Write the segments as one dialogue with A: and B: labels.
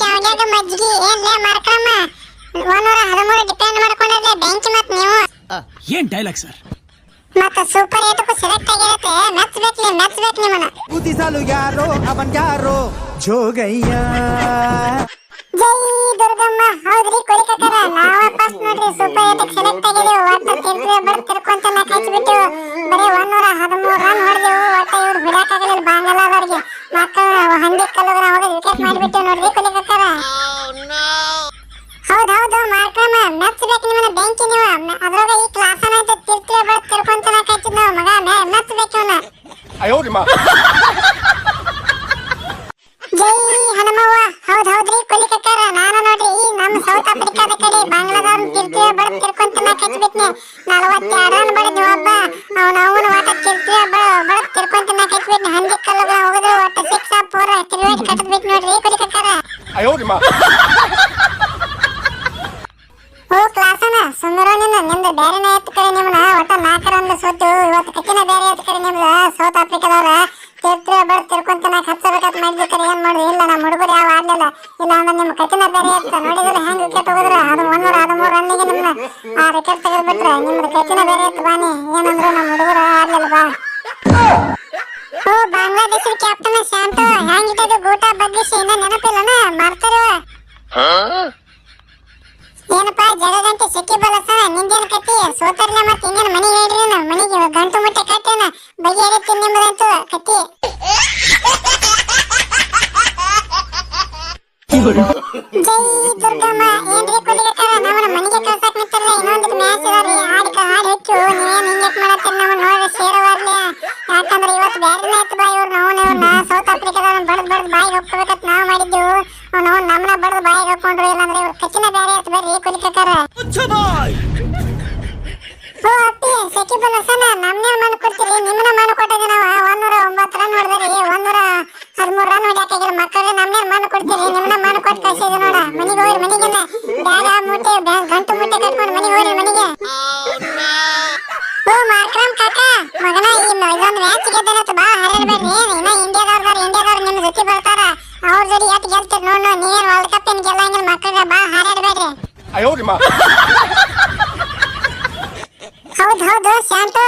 A: ಶಾವ್ಗ್ಯಾಗ ಮಜ್ಜಿಗೆ ಏನ್ಲೇ ಮಾರ್ಕಮ್ಮ? ಒಂದೂರ ಹದಿಮೂರು ಡಿಪೆಂಡ್ ಮಾಡ್ಕೊಂಡಿದ್ರೆ ಬೆಂಚ್ ಮತ್ ನೀವು.
B: ಏನ್ ಡೈಲಾಗ್ ಸರ್
A: ಮತ್ತ ಸೂಪರ್ ಏಟಕ್ಕೂ ಸೆಲೆಕ್ಟ್ ಆಗಿರತ್ತೆ. ಮೆಚ್ಬೇಕ್ಲಿ ಮೆಚ್ಬೇಕ್ ನಿಮ್ಮನ್ನ.
C: ಬುದ್ಧಿಸಾಲು ಯಾರೋ ಅವನ್ ಯಾರೋ? ಜೋಗಯ್ಯ.
A: ಜೈ ದುರ್ಗಮ್ಮ ಹೌದ್ರಿ ಕೊಲಿಕಕರ ನಾವ ಫಸ್ಟ್ ನೋಡ್ರಿ ಸೂಪರ್ ಏಟಕ್ ಸೆಲೆಕ್ಟ್ ಆಗಿದೆವು ಒಟ್ಟ ತಿರ್ಗಿ ಬರ್ ತಿರ್ಕೊಂತ ನಾ ಬಿಟ್ಟು ಬರೀ ಒಂದೂರ ಹದಿಮೂರು ರನ್ ಹೊಡೆದೆವು ಒಟ್ಟ ಬಿಡಕ್ಕಾಗಲಿಲ್ಲ ಅವರಿಗೆ. ಮಕ್ಕಳ ಹಂದಿ ಕಲ್ಲುಗಳ ಹೋಗಿ ವಿಕೆಟ್ ಮಾಡಿಬಿಟ್ಟು ನೋಡ್ರಿ ಕುಲಿಕತ್ತಾರ ಹೌದ್ ಹೌದು ಮಾರ್ಕ್ರಮ ಮೆಚ್ಬೇಕು ನಿಮ್ಮನ್ನ ಬೆಂಕಿ ನೀವು. ಅದ್ರಾಗ ಈ ಕ್ಲಾಸ್ ಐತೆ ತಿರ್ತಿರ ಬರ್ ತಿರ್ಕೊಂತ ನಾ ನಾವು. ಮಗ ಮೆ- ಅಯ್ಯೋ ಇವ್ನ ಜೈ ಹನುಮವ್ವ. ಹೌದ್ ಹೌದ್ರಿ ಕುಲಿಕತ್ತಾರ ನಾನು ನೋಡ್ರಿ ನಮ್ಮ ಸೌತ್ ಆಫ್ರಿಕಾದ ಕಡೆ ಬಾಂಗ್ಲಾದವ್ರ ತಿರ್ತಿರ ಬಡ ತಿರ್ಕೊಂತ ಕಚ್ಚಿಬಿಟ್ನೆ ನಲವತ್ತೆರಡು ರನ್ ಬಡದ್ವಿ ಒಬ್ಬ ಅವನ ಕೊಲಿಕಕ್ಕಾರ ಓ ಕ್ಲಾಸನ ಸುಂದರ ನಿನ್ನ ನಿಮ್ದು ಬೇರೆನೇ ಎತ್ತು ಕರೆ ನಿಮ್ಮನ್ನ ಒಟ್ಟ ನಾಲ್ಕರ ಒಂದು ಸೋತು, ಇವತ್ತು ಕಕ್ಕಿನ ಬೇರೆ ಎತ್ತು ಕರೆ ನಿಮ್ದು, ಸೌತ್ ಆಫ್ರಿಕಾದವ್ರ. ತಿರ್ತಿರೋ ಬರ್ ತಿರ್ಕೊಂತ ನಾ ಹಚ್ಚಬೇಕಂತ ಮಾಡಿದ್ರೆ ಏನು ಮಾಡುದು? ಇಲ್ಲ, ನಮ್ಮ ಹುಡುಗರು ಯಾವ ಆಗ್ಲಿಲ್ಲ ಇಲ್ಲ ಅಂದ್ರೆ ನಿಮ್ಮ ಕಕ್ಕಿನ ಬೇರೆ ಎತ್ತು ನೋಡಿದ್ರೆ ಹೆಂಗ್ ವಿಕೆಟ್ ಹೋಗಿದ್ರ ಅದು ಒಂದೂರ ಹದಿಮೂರು ರನ್ನಿಗೆ ನಿಮ್ಮನ್ನ ಆ ವಿಕೆಟ್ ತೆಗೆದ್ಬಿಟ್ರೆ, ನಿಮ್ದು ಕಕ್ಕಿನ ಬೇರೆ ಎತ್ತು ಬಾನಿ ಏನಂದ್ರು ನಮ್ಮ ಹುಡುಗರು ಆಗ್ಲಿಲ್ಲ ಬಾ. ಓ ಬಾಂಗ್ಲಾದೇಶದ ಕ್ಯಾಪ್ಟನ್ ಶಾಂತ ಹೆಂಗಿಟ್ಟದು ಗೂಟ ಬಗ್ಗಿಸಿ ಇನ್ನ ನೆನಪಿಲ್ಲನ? ಮಾಡ್ತಾರ ಏನಪ್ಪ ಜಗಗಂಟೆ ಸೆಕ್ಕಿ ಬಲಸ ನಿಂದೇನ್ ಕತ್ತಿ? ಸೋತರ್ನ ಮತ್ತೆ ಇನ್ನೇನು ಮನೆಗೆ ಹೇಳ್ರಿ ಮನೆಗೆ ಗಂಟು ಮುಟ್ಟೆ ಕಟ್ಟೇನ ಬಗೆಹರಿತಿ ನಿಮ್ಮದಂತೂ ಕತ್ತಿ. ಜೈ ದುರ್ಗಮ್ಮ ಏನ್ರಿ ಕುಲಿಗತ್ತಾರ ನಮ್ಮನ್ನ ಮನೆಗೆ ಕಳ್ಸಕ್ ನಿಂತಿರಲ್ಲ ಇನ್ನೊಂದು ಮ್ಯಾಚ್ ಇದಾವ್ರಿ ಆಡಿಕ ಹಾಡು ಹೆಚ್ಚು ನೀವೇನ್ ಹಿಂಗಕ್ ಮಾಡತ್ತೀರಿ ನಮ್ಮ ನೋಡಿ ಸೇರವಾರ್ಲಿ ಬ್ಯಾರೆನೇ ಇತ್ತು ಬಾ ಇವ್ರು ನಾವು ಇವ್ರನ್ನ ಸೌತ್ ಆಫ್ರಿಕಾದವ್ರನ್ನ ಬಡದ್ ಬಡದ್ ಬಾಯಿಗೆ ಹೋಗ್ಕೋಬೇಕಂತ ನಾವು ಮಾಡಿದ್ದೆವು ಅವ್ನು ನಮ್ಮನ್ನ ಬಡದ್ ಬಾಯಿಗೆ ಇಲ್ಲಾಂದ್ರೆ ಇವ್ರು ಕಚ್ಚಿನ ಬರ್ರಿ ಓ ಅಪ್ಪಿ ಮಣ್ಣು ಕೊಡ್ತೀರಿ ನಿಮ್ಮನ್ನ ಮಣ್ಣು ಕೊಟ್ಟಿದ್ದೆ ನಾವು ಒಂದೂರ ಒಂಬತ್ತು ರನ್ ಹೊಡೆದ್ರಿ ಒಂದೂರ ಹದಿಮೂರು ರನ್ ಹೊಡ್ಯಾಕಾಗಿಲ್ಲ ಮಕ್ಕಳಿಗೆ ನಮ್ನೇ ಮಣ್ಣು ಕೊಡ್ತೀರಿ ನಿಮ್ಮನ್ನ ಮಣ್ಣು ಕೊಟ್ಟು ಕಳ್ಸಿದ್ವಿ ನೋಡ ಮನೆಗೆ ಹೋಗಿ ಮನೆಗೆ ಬ್ಯಾಗ ಮೂಟೆ ಬ್ಯಾಗ್ ಗಂಟು ಮೂಟೆ ಕಟ್ಕೊಂಡು ಮನೆಗೆ ಹೋಗ್ರಿ ಮನೆಗೆ ಓ ಮಾರ್ಕ್ರಮ್ ಕಾಕ ಮಗನ ಈ ಮ- ಗೆದ್ದನತ್ತು ಬಾ ಹರಡ್ಬೇಡ್ರಿ ಇನ್ನ ಇಂಡಿಯಾದವ್ರದಾರ ಇಂಡಿಯಾದವ್ರು ನಿಮ್ ಜೊತೆ ಬರ್ತಾರ. ಅವ್ರ ಜೋಡಿ ಎಟ್ ಗೆಲ್ತೀರಿ ನೋಡ್ ನೋಡ್ ನೀವೇನ್ ವರ್ಲ್ಡ್ ಕಪ್ ಏನ್ ಗೆಲ್ಲಂಗಿಲ್ಲ ಮಕ್ಕಳ ಬಾ ಹಾರಾಡ್ಬೇಡ್ರಿ ಹೌದ್ ಹೌದು ಶಾಂತು.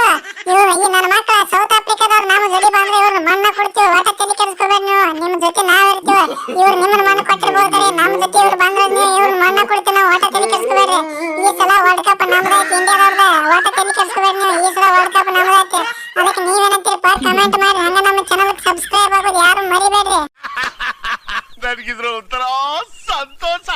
A: ಇವ್ರು ಈ ನನ್ನ ಮಕ್ಕಳ ಸೌತ್ ಆಫ್ರಿಕಾದವ್ರು ನಮ್ಮ ಜೊತೆ ಬಂದ್ರೆ ಇವ್ರು ಮಣ್ಣ ಕೊಡ್ತೀವಿ ಒಟ್ಟ ತಲೆ ಕೆಡಿಸ್ಕೋಬೇಡಿ ನೀವು. ನಿಮ್ ಜೊತೆ ನಾವ್ ಇರ್ತೀವಿ ಇವ್ರು ನಿಮ್ಮನ್ನ ಮಣ್ಣ ಕೊಟ್ಟಿರ್ಬೋದ್ರಿ. ನಮ್ಮ ಜೊತೆ ಇವ್ರು ಬಂದ್ರೆ ನೀವು ಇವ್ರು ಮಣ್ಣ ಕೊಡ್ತೀವಿ ನಾವು ಒಟ್ಟ ತಲೆ ಕೆಡಿಸ್ಕೋಬೇಡ್ರಿ. ಈ ಸಲ ವರ್ಲ್ಡ್ ಕಪ್ ನಮ್ದೈತಿ ಇಂಡಿಯಾದವ್ರದ. ಒಟ್ಟ ತಲೆ ಕೆಡಿಸ್ಕೋಬೇಡಿ ನೀವು. ಈ ಸಲ ವರ್ಲ್ಡ್ ಕಪ್ ನಮ್ದೈತಿ ಅದಕ್ಕೆ ನೀವೇನಂತೀರಿ ಪರ್ ಕಮೆಂಟ್ ಮಾಡಿ ಹಂಗ ನಮ್ಮ ಚಾನಲ್ ಸಬ್ಸ್ಕ್ರೈಬ್ ಆಗೋದು ಯಾರು ಮರಿಬೇಡ್ರಿ.
D: ನನಗಿದ್ರ ಒಂಥರ ಸಂತೋಷ.